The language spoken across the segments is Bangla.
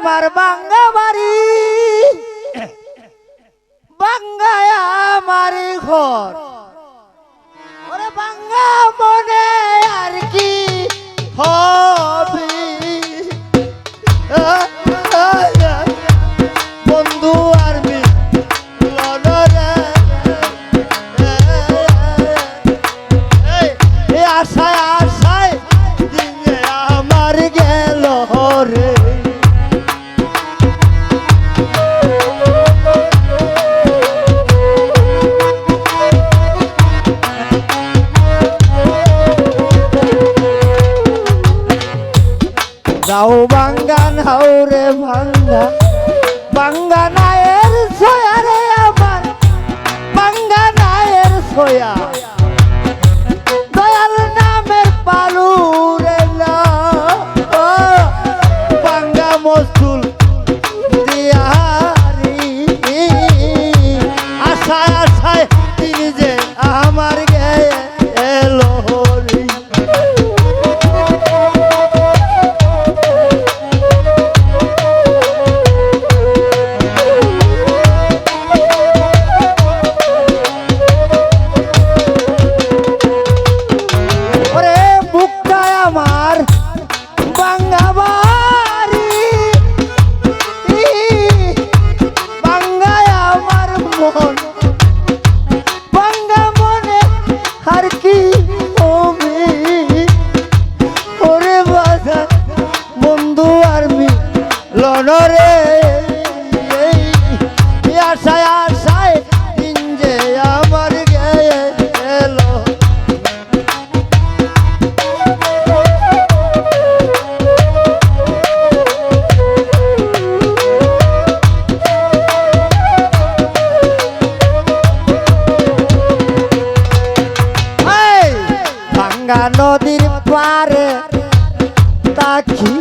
আমার বাঙ্গা বাড়ি। বাঙ্গায় আমার ঘর। বাঙ্গা মনে দাও বাঙ্গান হাওরে ভাঙ্গা। বাঙ্গা নায়ের সোয়া রে আমার। বাঙ্গা নায়ের সোয়া। দয়াল নামের পালু রে না। বাঙ্গা মসুল দিয়ারি। আশায় আশায় গঙ্গা নদীর পারে তাকি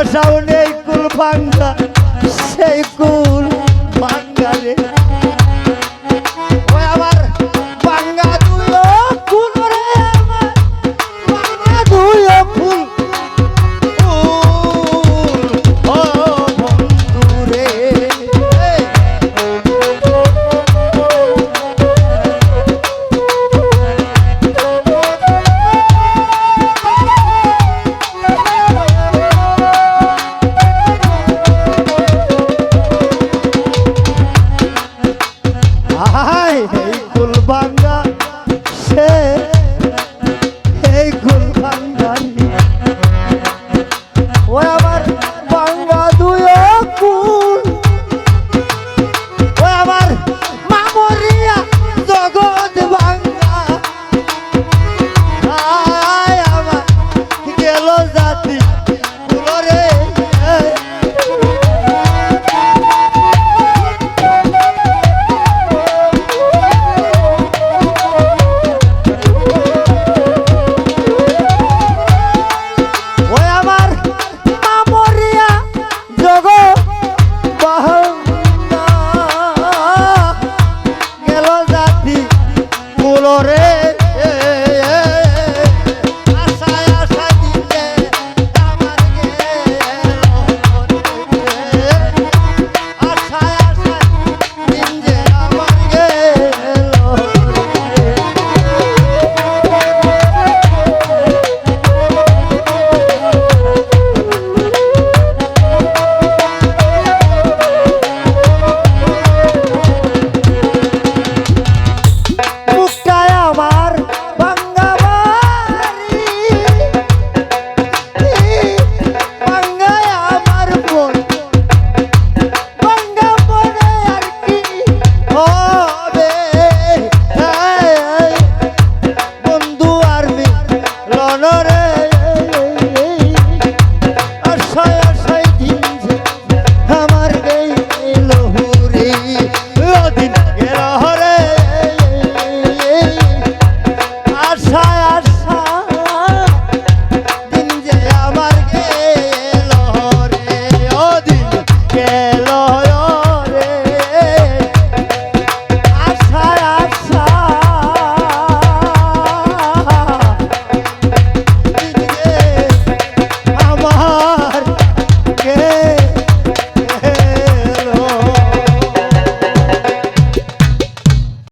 বসাও নেই কুল ভাঙ্গা সেই কুল ভাঙ্গা রে।